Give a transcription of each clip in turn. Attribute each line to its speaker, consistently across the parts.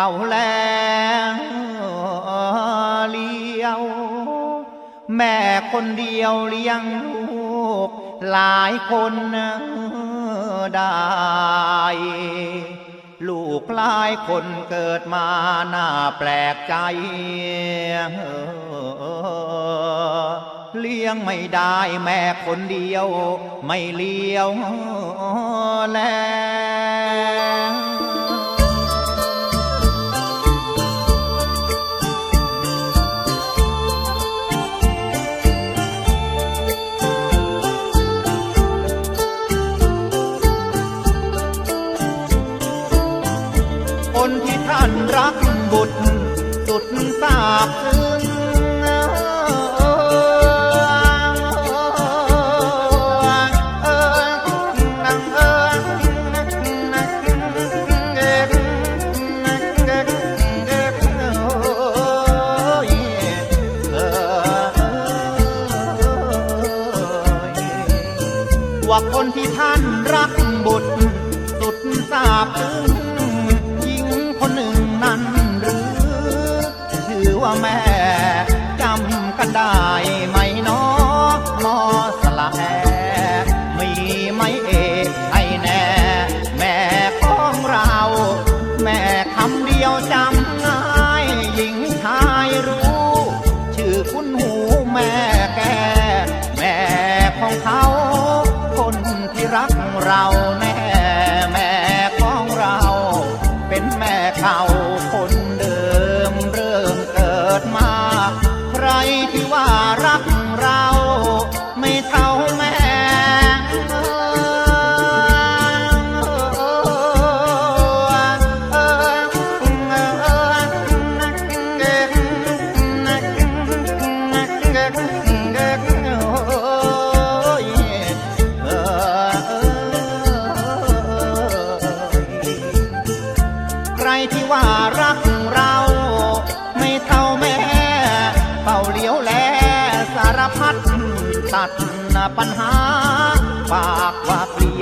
Speaker 1: ฝ้าแลเลี้ยว แม่คนเดียวเลี้ยงลูก หลายคนได้ ลูกหลายคนเกิดมาหน้าแปลกใจเลี้ยงไม่ได้แม่คนเดียว ไม่เลี้ยว happened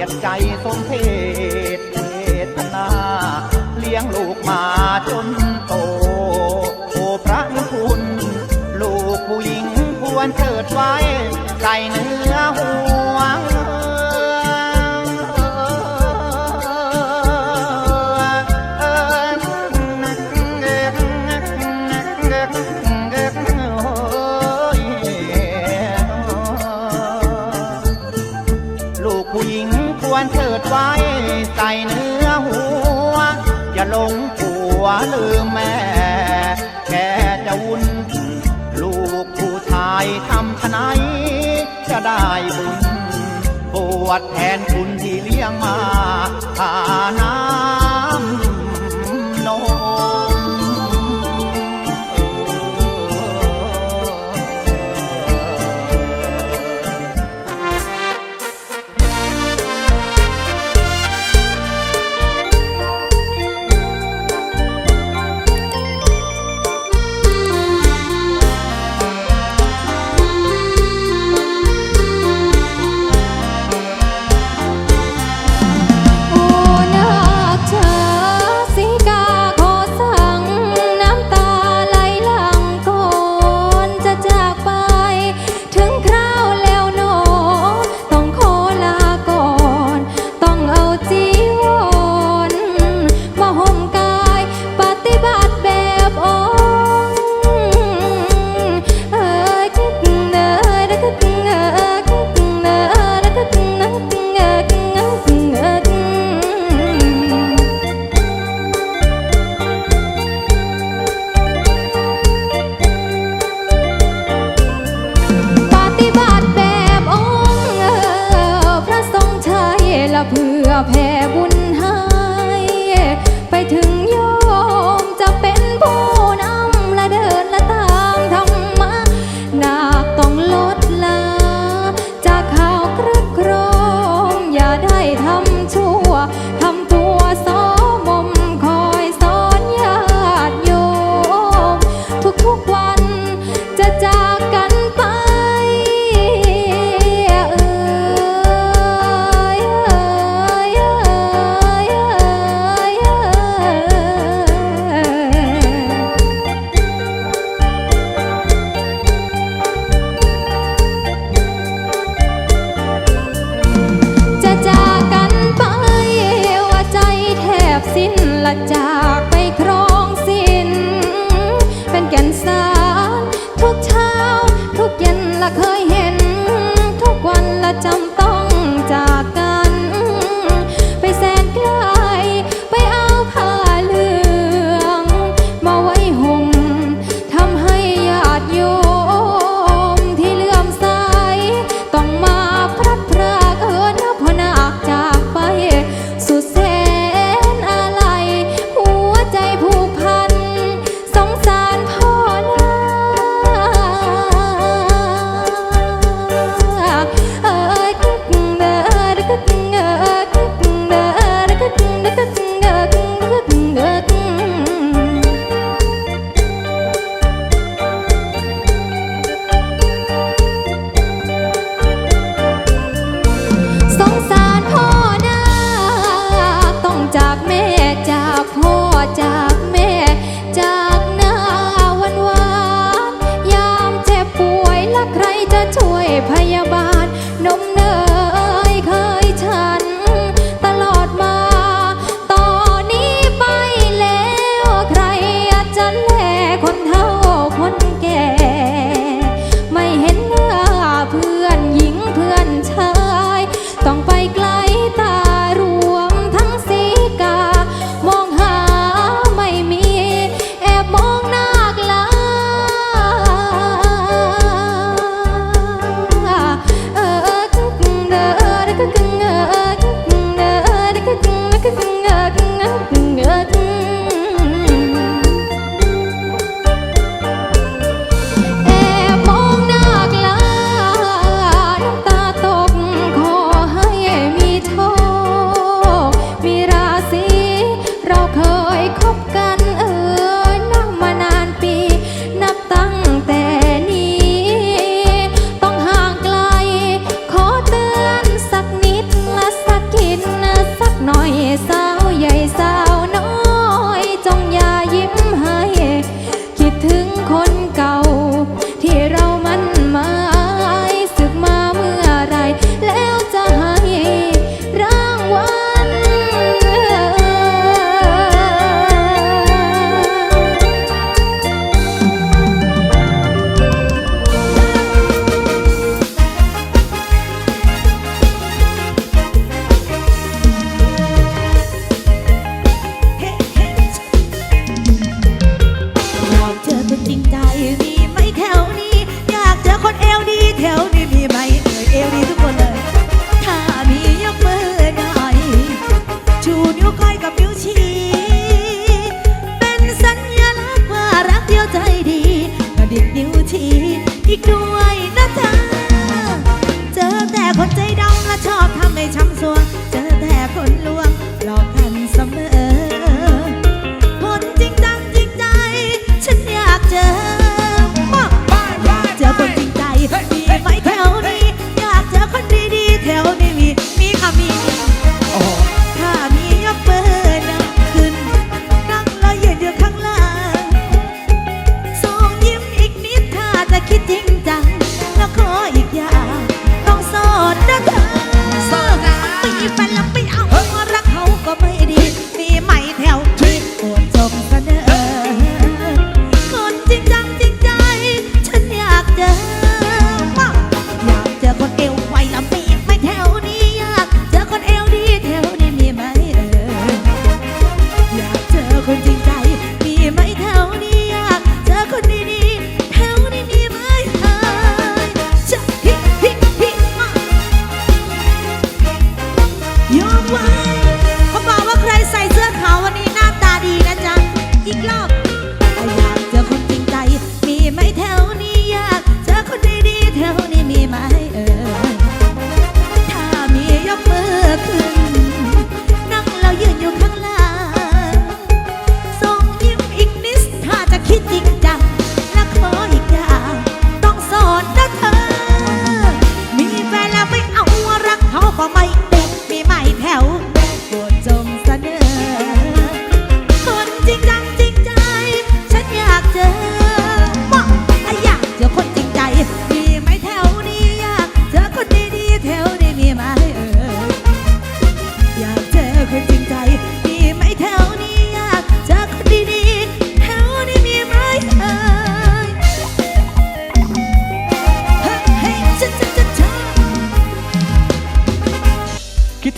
Speaker 1: ยดใจสมเพ ใส่เนื้อหัว อย่าลงผัวลืมแม่ แกจะวุ่น ลูกผู้ชายทำทนายจะได้บุญบวชแทนคุณที่เลี้ยงมาทาน้ำ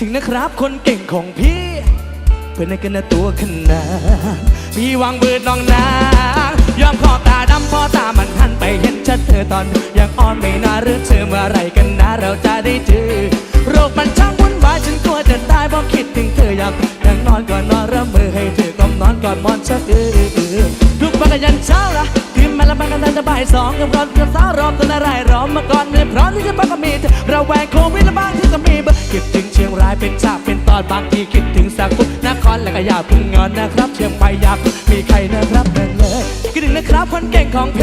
Speaker 2: ถึงนะครับคนเก่งของพี่ เพื่อนในกันนะตัวขนาดพี่วางเบิดน้องนายอมขอตาดำพอตามันหันไปเห็นชัดเธอตอน ยังอ่อนไม่น่าเรื่องเธอเมื่อไรกันนะเราจะได้เจอโรคมันช่างวุ่นวายฉันกลัวจะตายเพราะคิดถึงเธออยากยังนอนก่อนนอนเระเมมือให้เธอกล่อมนอนก่อนมอนชักเออ เออทุกวันกันยันเช้าละตื่นมาล้วมันกันตั้งแต่บ่ายสองกับร้อนกับสาวรอมตอนอะไรรอมมาก่อนไม่พร้อมที่จะพักก็มีเราแวงโควิดและบางที่ก็มีเบอร์คิดถึงเชียงรายเป็นฉากเป็นตอนบางทีคิดถึงสักกุนครและก็อยากพึ่งงอนนะครับเชียงใหม่อยากมีใครนะครับนั่นเลยคิดถึงนะครับคนเก่งของเพ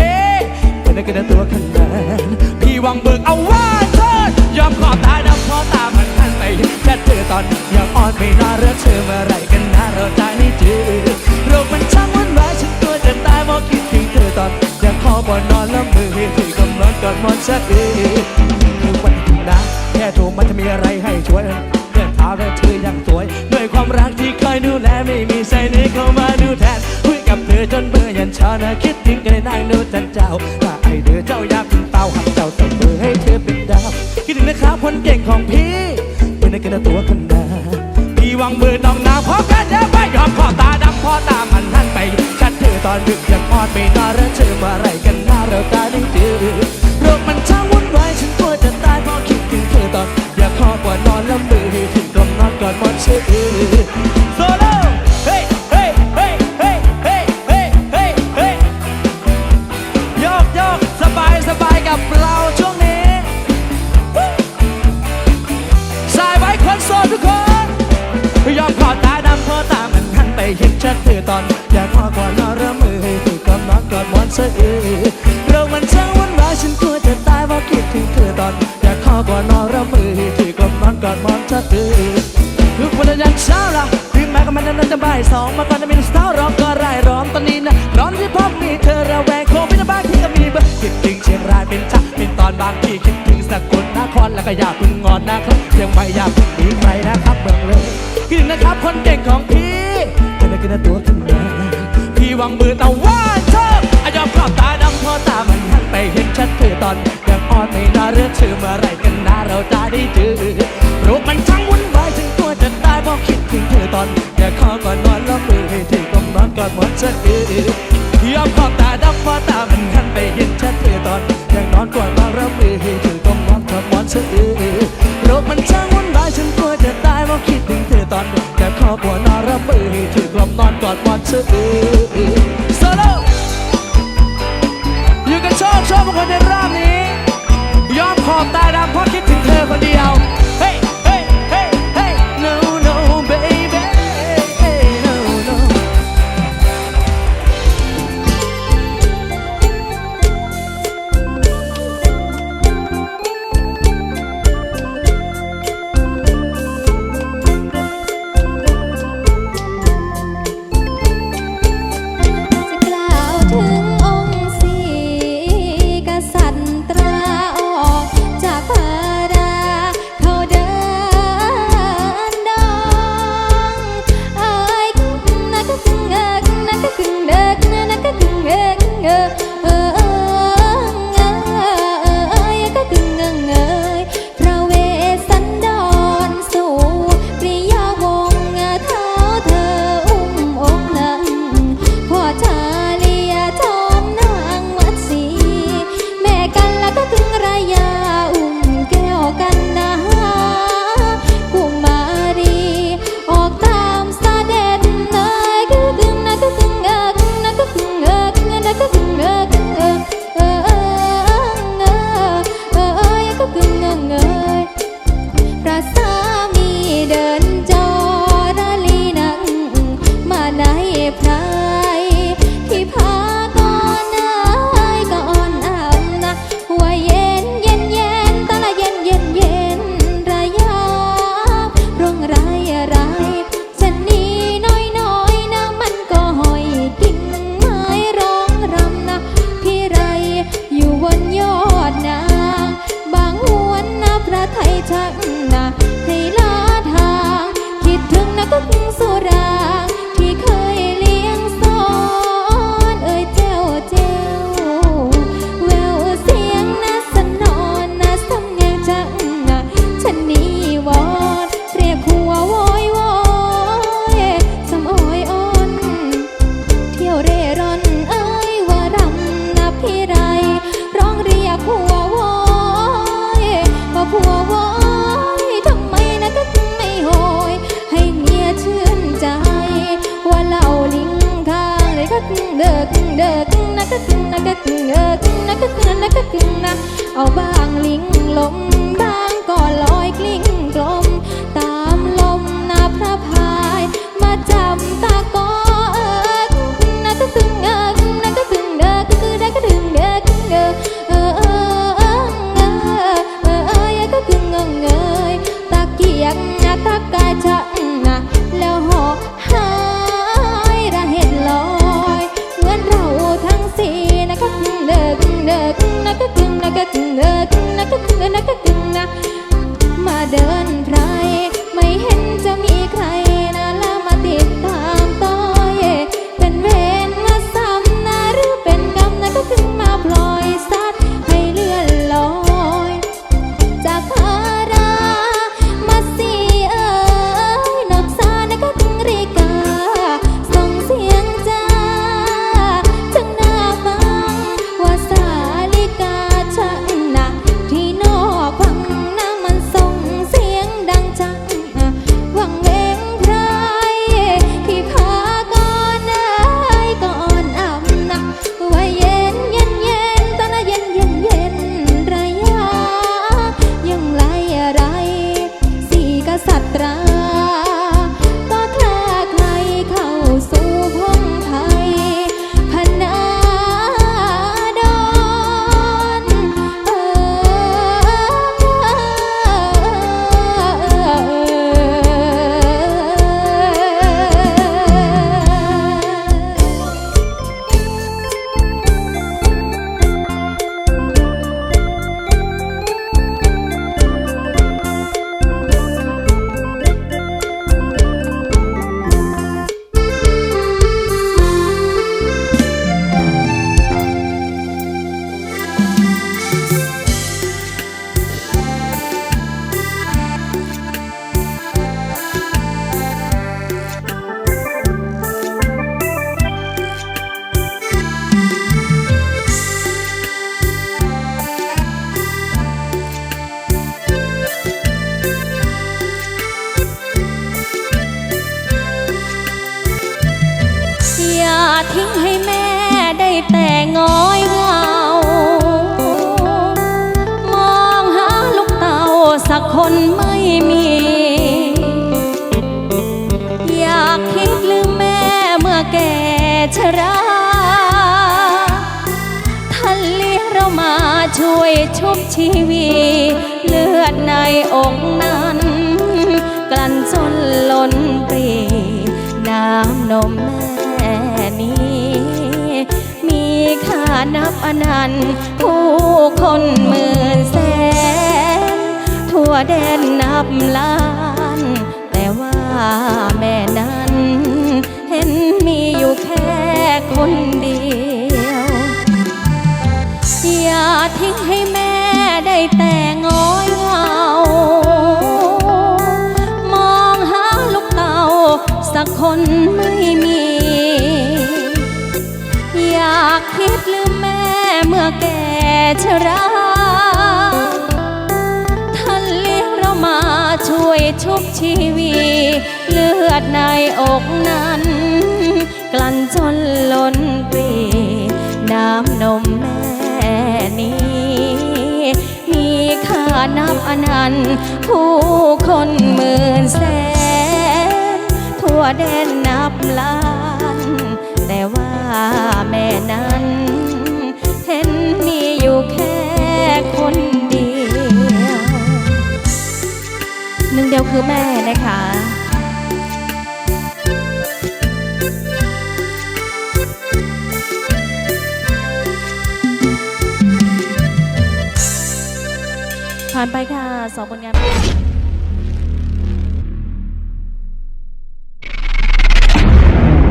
Speaker 2: เป็นนักกันตัวขนาดพี่วังเบิกเอาว่าเถิดยอมขอบตาดำพราะตามันทันไปแค่เธอตอนยังอ่อนไม่น่าเลือกเธอเมื่อไรกันนะเราจะได้เจอโรคมันช่าง จะตายเพราะคิดถึงเธอตอนยังขอบอนนอนแล้วมือให้ถือกำนอนกอดมอนชักเอคือวันถึงนะแค่โทรมาจะมีอะไรให้ช่วยเรื่อเท้าและเธอยังสวย ด้วยความรักที่เคยดูแลไม่มีใครไหนเข้ามาดูแทนคุยกับเธอจนเบื่อยันเช้านะคิดถึงกันนางดูจันเจ้าถ้าไอเธอเจ้าอยากเป็นเตาหักเจ้าส่งเบอให้เธอเป็นดาวคิดถึงนะครับคนเก่งของพี่เป็นนักกันตัวขนาดพี่วางมือน้องนาพอกันเยอะไปยอมขอตาดำพอตามันหันไป ตอนดึกยังอ่อนไม่นอนแล้วเธอมาไรกันหน้าเราตาได้เจอโรคมันช่างวุ่นวายฉันปวด กลนแล้วก็อยากพึ่งงอนนะครับยังไม่อยากพึ่งหนีใครนะครับเมืองเลยคิดถึงนะครับคนเก่งของพี่เป็นนักกินตัวขึ้นมาพี่วางมือตะวันเธออายอมขอบตาดำพราะตามันหันไปเห็นชัดเธอตอนยังอ่อนไม่น่าเลือกเชื่อเมื่อไรกันนะเราจะได้เจอโรคมันช่างวุ่นวายฉันกลัวจะตายพราะคิดถึงเธอตอนอยากขอก่อนนอนแล้วมือให้ถือกลมนอนก่อนหมอนเชื่อยอมขอบตาดำพราะตามันหันไปเห็นชัดเธอตอนยังนอนก่อนนอนแล้วมือให้ถือ กลมนอนก่อนหมอนเชื่อโรคมันช่างวุ่นวายฉันกลัวจะตายเพราะคิดถึงเธอตอนอยากขอบัวนอนแล้วมือให้ถือกลมนอนกอด
Speaker 3: หมอนสะอื้อ เด้อกึ่งนะก็กึ่งนะก็กึ่งเออกึ่งนะก็กึ่งนะก็กึ่งนะเอาบางลิงลมบางก็ลอยกลิ้งกลม ตามลมนาพระพาย มาจำตากอ ชีวีเลือดในอกนั้น กลั่นจนล้นปรีน้ำนมแม่นี้ มีค่านับอนันต์ผู้คนหมื่นแสน ทั่วแดนนับล้าน แต่ว่าแม่นั้น เห็นมีอยู่แค่คนเดียว อย่าทิ้งให้แม่ ได้แต่ง้อยเหงามองหาลูกเต่าสักคนไม่มี อยากคิดลืมแม่เมื่อแก่ชราท่านเลี้ยงเรามาช่วยชุบชีวี เลือดในอกนั้น กลั่นจนล้น อนันต์ ผู้คนหมื่นแสน ทั่วแดนนับล้าน แต่ว่าแม่นั้น เห็นมีอยู่แค่คนเดียว หนึ่งเดียวคือแม่นะคะ ผ่านไปค่ะสองผลงาน